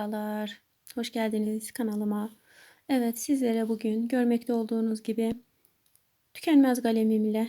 Merhabalar, hoş geldiniz kanalıma. Evet, sizlere bugün görmekte olduğunuz gibi tükenmez kalemimle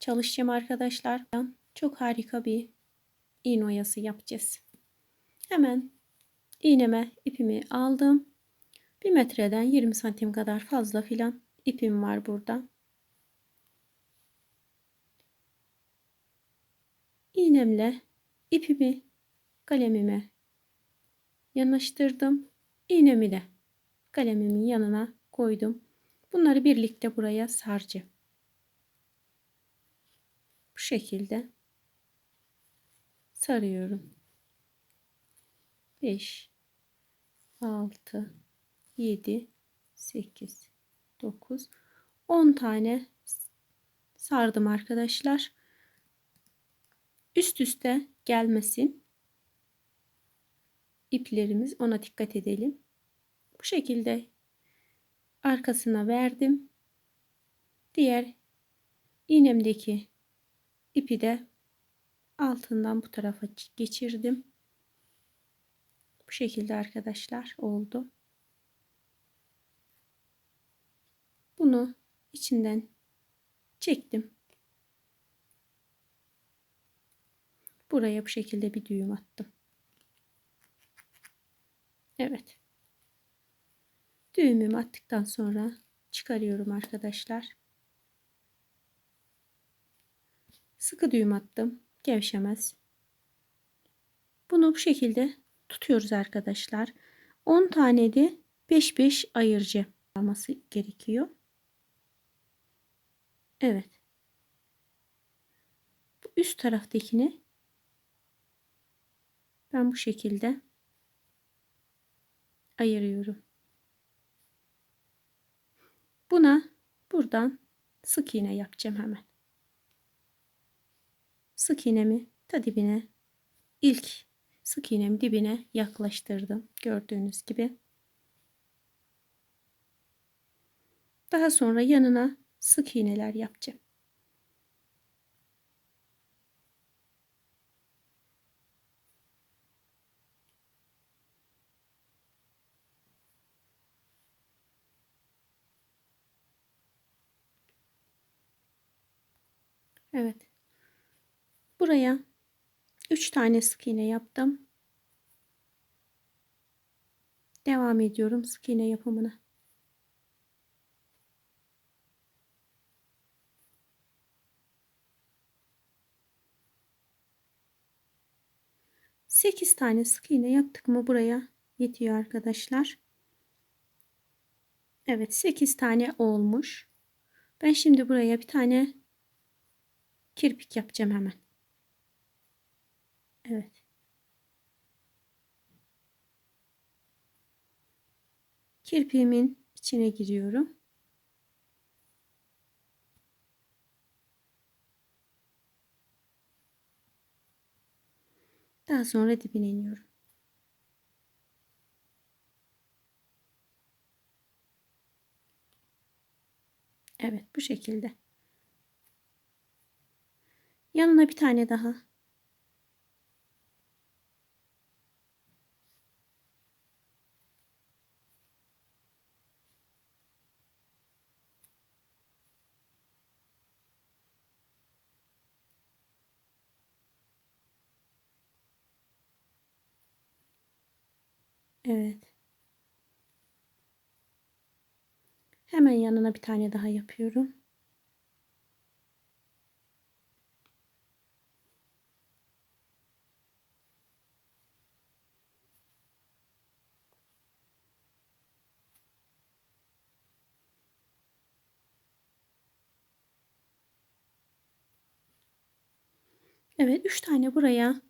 çalışacağım arkadaşlar. Çok harika bir iğne oyası yapacağız. Hemen iğneme ipimi aldım. Bir metreden 20 santim kadar fazla filan ipim var burada. İğnemle ipimi kalemime yanaştırdım. İğnemi de kalemimin yanına koydum. Bunları birlikte buraya saracağım. Bu şekilde sarıyorum. 5 6 7 8 9 10 tane sardım arkadaşlar. Üst üste gelmesin iplerimiz ona dikkat edelim. Bu şekilde arkasına verdim. Diğer iğnemdeki ipi de altından bu tarafa geçirdim. Bu şekilde arkadaşlar oldu. Bunu içinden çektim. Buraya bu şekilde bir düğüm attım. Evet. Düğümümü attıktan sonra çıkarıyorum arkadaşlar. Sıkı düğüm attım. Gevşemez. Bunu bu şekilde tutuyoruz arkadaşlar. 10 tane de 5 5 ayırıcı alması gerekiyor. Evet. Bu üst taraftakini ben bu şekilde ayırıyorum. Buna buradan sık iğne yapacağım hemen. Sık iğnemi ta dibine ilk sık iğnemi dibine yaklaştırdım. Gördüğünüz gibi. Daha sonra yanına sık iğneler yapacağım. Evet. Buraya 3 tane sık iğne yaptım. Devam ediyorum sık iğne yapımına. Sekiz tane sık iğne yaptık mı buraya yetiyor arkadaşlar. Evet 8 tane olmuş. Ben şimdi buraya bir tane kirpik yapacağım hemen. Evet. Kirpiğimin içine giriyorum. Daha sonra dibine iniyorum. Evet bu şekilde. Yanına bir tane daha. Evet. Hemen yanına bir tane daha yapıyorum. Evet 3 tane buraya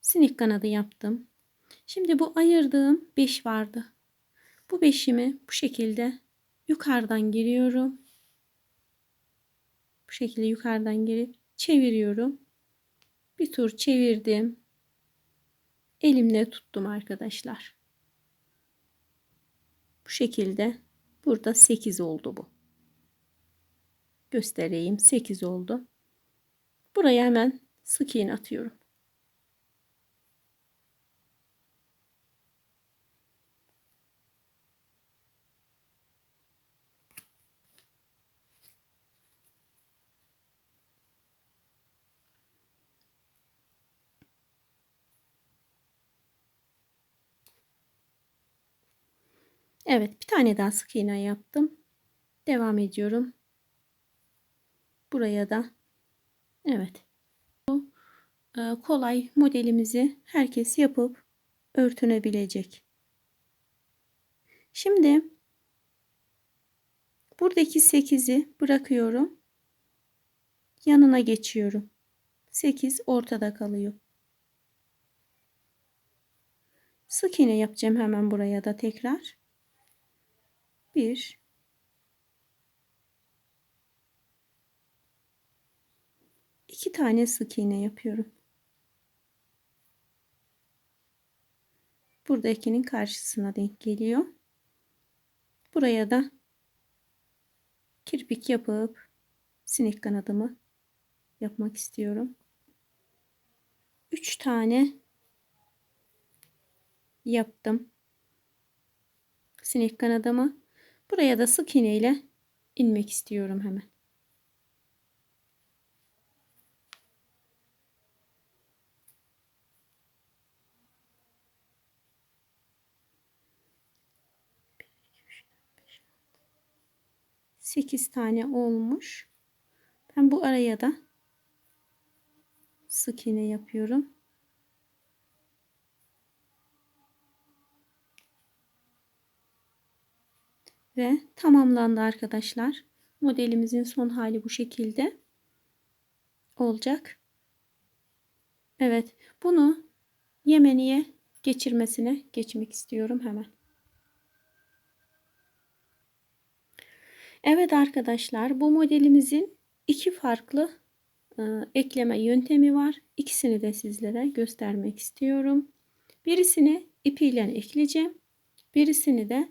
sinek kanadı yaptım. Şimdi bu ayırdığım 5 vardı. Bu beşimi bu şekilde yukarıdan giriyorum. Bu şekilde yukarıdan girip çeviriyorum. Bir tur çevirdim. Elimle tuttum arkadaşlar. Bu şekilde burada 8 oldu bu. Göstereyim 8 oldu. Buraya hemen sık iğne atıyorum. Evet bir tane daha sık iğne yaptım. Devam ediyorum. Buraya da evet kolay modelimizi herkes yapıp örtünebilecek. Şimdi buradaki 8'i bırakıyorum. Yanına geçiyorum. 8 ortada kalıyor. Sık iğne yapacağım hemen buraya da tekrar. 1 2 tane sık iğne yapıyorum. Buradakinin karşısına denk geliyor. Buraya da kirpik yapıp sinek kanadımı yapmak istiyorum. 3 tane yaptım. Sinek kanadımı. Buraya da sık iğne ile inmek istiyorum hemen. Sekiz tane olmuş. Ben bu araya da sık iğne yapıyorum. Ve tamamlandı arkadaşlar. Modelimizin son hali bu şekilde olacak. Evet bunu Yemeniye geçirmesine geçmek istiyorum hemen. Evet arkadaşlar bu modelimizin iki farklı e, ekleme yöntemi var. İkisini de sizlere göstermek istiyorum. Birisini ipiyle ekleyeceğim. Birisini de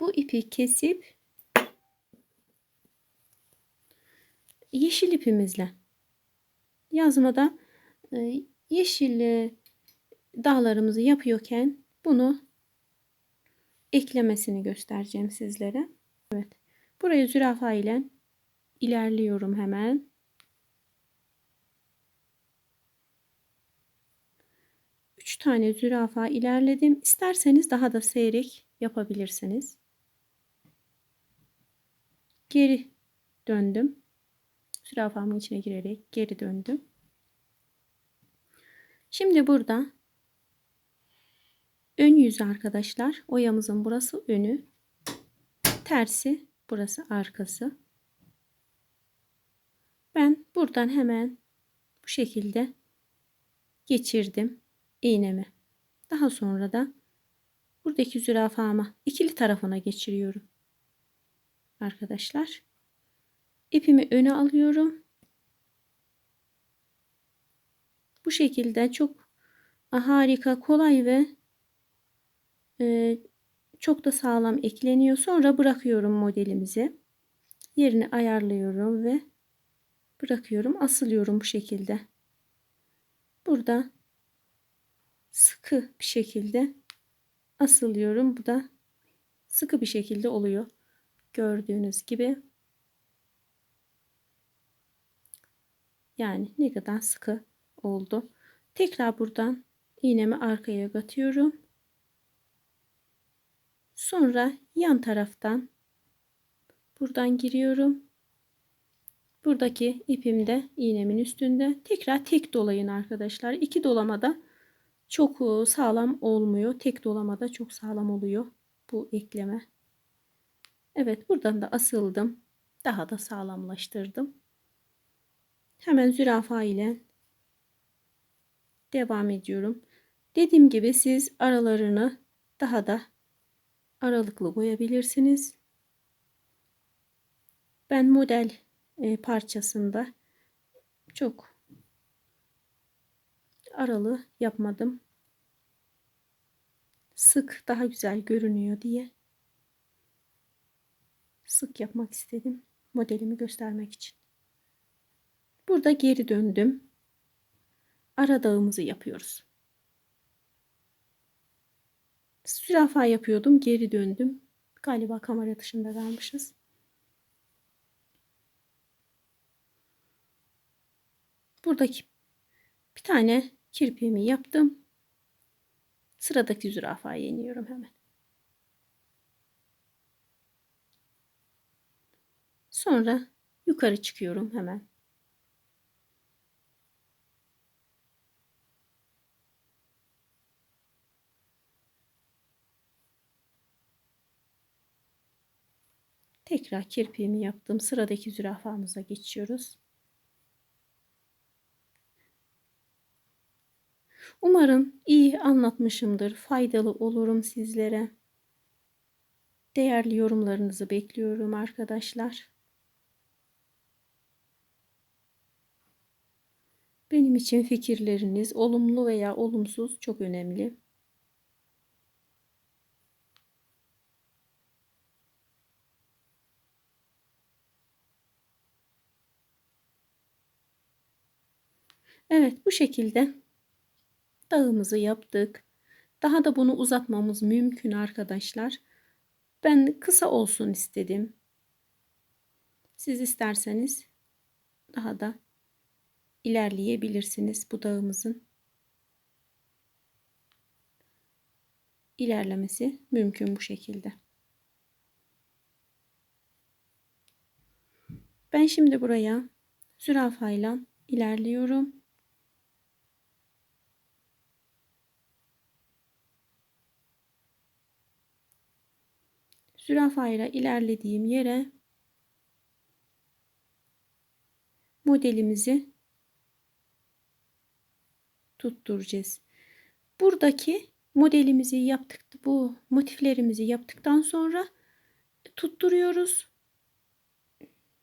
bu ipi kesip yeşil ipimizle yazmada e, yeşil dağlarımızı yapıyorken bunu eklemesini göstereceğim sizlere. Evet. Buraya zürafa ile ilerliyorum hemen. Üç tane zürafa ilerledim. İsterseniz daha da seyrek yapabilirsiniz. Geri döndüm. Zürafamın içine girerek geri döndüm. Şimdi burada ön yüzü arkadaşlar. Oyamızın burası önü. Tersi burası arkası. Ben buradan hemen bu şekilde geçirdim iğnemi. Daha sonra da buradaki zürafama ikili tarafına geçiriyorum. Arkadaşlar ipimi öne alıyorum. Bu şekilde çok harika, kolay ve e, çok da sağlam ekleniyor. Sonra bırakıyorum modelimizi. Yerini ayarlıyorum ve bırakıyorum. Asılıyorum bu şekilde. Burada sıkı bir şekilde asılıyorum. Bu da sıkı bir şekilde oluyor. Gördüğünüz gibi. Yani ne kadar sıkı oldu. Tekrar buradan iğnemi arkaya batıyorum. Sonra yan taraftan buradan giriyorum. Buradaki ipim de iğnemin üstünde. Tekrar tek dolayın arkadaşlar. İki dolamada çok e, sağlam olmuyor. Tek dolamada çok sağlam oluyor bu ekleme. Evet buradan da asıldım. Daha da sağlamlaştırdım. Hemen zürafa ile devam ediyorum. Dediğim gibi siz aralarını daha da aralıklı boyayabilirsiniz. Ben model e, parçasında çok aralı yapmadım. Sık daha güzel görünüyor diye sık yapmak istedim modelimi göstermek için. Burada geri döndüm. Ara dağımızı yapıyoruz. Zürafa yapıyordum. Geri döndüm. Galiba kamera dışında kalmışız. Buradaki bir tane kirpiğimi yaptım. Sıradaki zürafaya iniyorum hemen. Sonra yukarı çıkıyorum hemen. Tekrar kirpiğimi yaptım. Sıradaki zürafamıza geçiyoruz. Umarım iyi anlatmışımdır. Faydalı olurum sizlere. Değerli yorumlarınızı bekliyorum arkadaşlar. Benim için fikirleriniz olumlu veya olumsuz çok önemli. Evet bu şekilde dağımızı yaptık. Daha da bunu uzatmamız mümkün arkadaşlar. Ben kısa olsun istedim. Siz isterseniz daha da ilerleyebilirsiniz bu dağımızın. ilerlemesi mümkün bu şekilde. Ben şimdi buraya zürafayla ilerliyorum. Zürafayla ilerlediğim yere modelimizi tutturacağız. Buradaki modelimizi yaptık. Bu motiflerimizi yaptıktan sonra tutturuyoruz.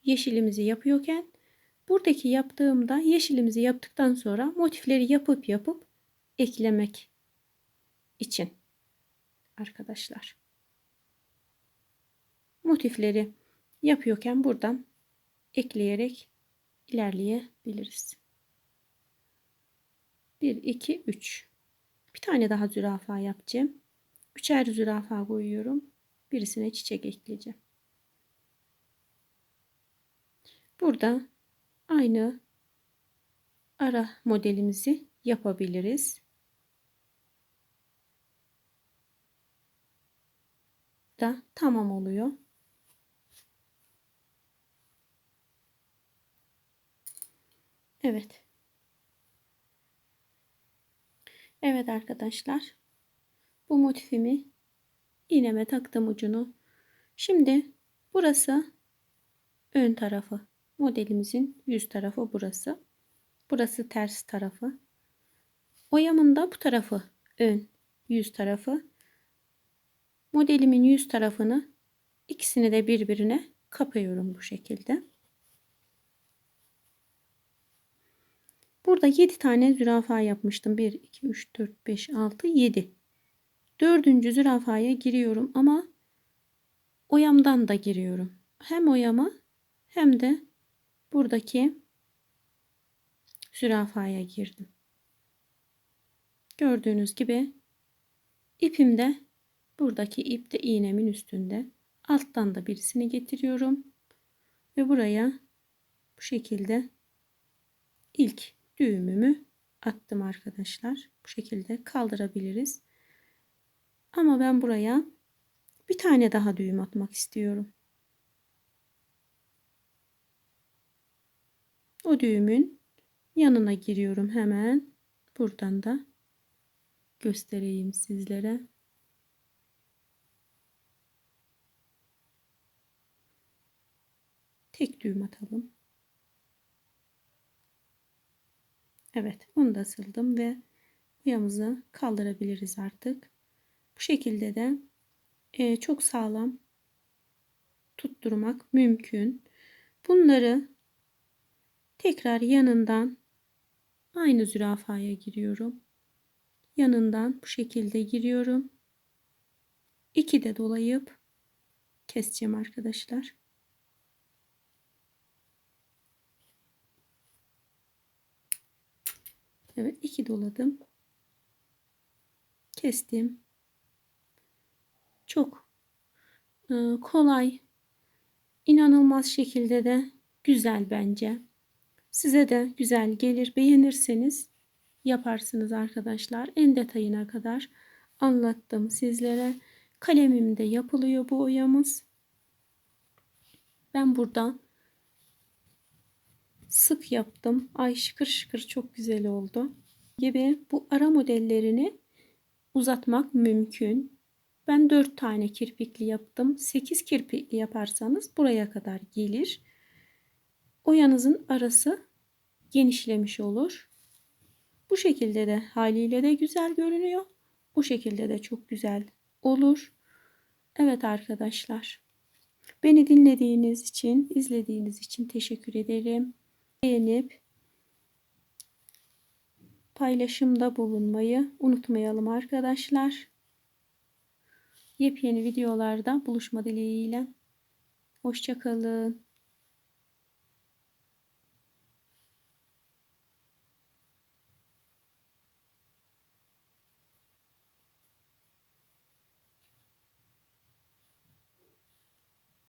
Yeşilimizi yapıyorken buradaki yaptığımda yeşilimizi yaptıktan sonra motifleri yapıp yapıp eklemek için arkadaşlar. Motifleri yapıyorken buradan ekleyerek ilerleyebiliriz. 1, 2, 3. Bir tane daha zürafa yapacağım. Üçer zürafa koyuyorum. Birisine çiçek ekleyeceğim. Burada aynı ara modelimizi yapabiliriz. Da tamam oluyor. Evet. Evet arkadaşlar. Bu motifimi iğneme taktım ucunu. Şimdi burası ön tarafı. Modelimizin yüz tarafı burası. Burası ters tarafı. Oyamın da bu tarafı ön yüz tarafı. Modelimin yüz tarafını ikisini de birbirine kapıyorum bu şekilde. Burada 7 tane zürafa yapmıştım. 1, 2, 3, 4, 5, 6, 7. Dördüncü zürafaya giriyorum ama oyamdan da giriyorum. Hem oyama hem de buradaki zürafaya girdim. Gördüğünüz gibi ipim de buradaki ip de iğnemin üstünde. Alttan da birisini getiriyorum. Ve buraya bu şekilde ilk düğümümü attım arkadaşlar. Bu şekilde kaldırabiliriz. Ama ben buraya bir tane daha düğüm atmak istiyorum. O düğümün yanına giriyorum hemen. Buradan da göstereyim sizlere. Tek düğüm atalım. Evet bunu da sıldım ve uyamızı kaldırabiliriz artık. Bu şekilde de e, çok sağlam tutturmak mümkün. Bunları tekrar yanından aynı zürafaya giriyorum. Yanından bu şekilde giriyorum. İki de dolayıp keseceğim arkadaşlar. Evet iki doladım. Kestim. Çok e, kolay, inanılmaz şekilde de güzel bence. Size de güzel gelir. Beğenirseniz yaparsınız arkadaşlar. En detayına kadar anlattım sizlere. Kalemimde yapılıyor bu oyamız. Ben burada sık yaptım. Ay şıkır şıkır çok güzel oldu. Gibi bu ara modellerini uzatmak mümkün. Ben 4 tane kirpikli yaptım. 8 kirpikli yaparsanız buraya kadar gelir. Oyanızın arası genişlemiş olur. Bu şekilde de haliyle de güzel görünüyor. Bu şekilde de çok güzel olur. Evet arkadaşlar. Beni dinlediğiniz için, izlediğiniz için teşekkür ederim. Beğenip paylaşımda bulunmayı unutmayalım arkadaşlar. Yepyeni videolarda buluşma dileğiyle. Hoşçakalın.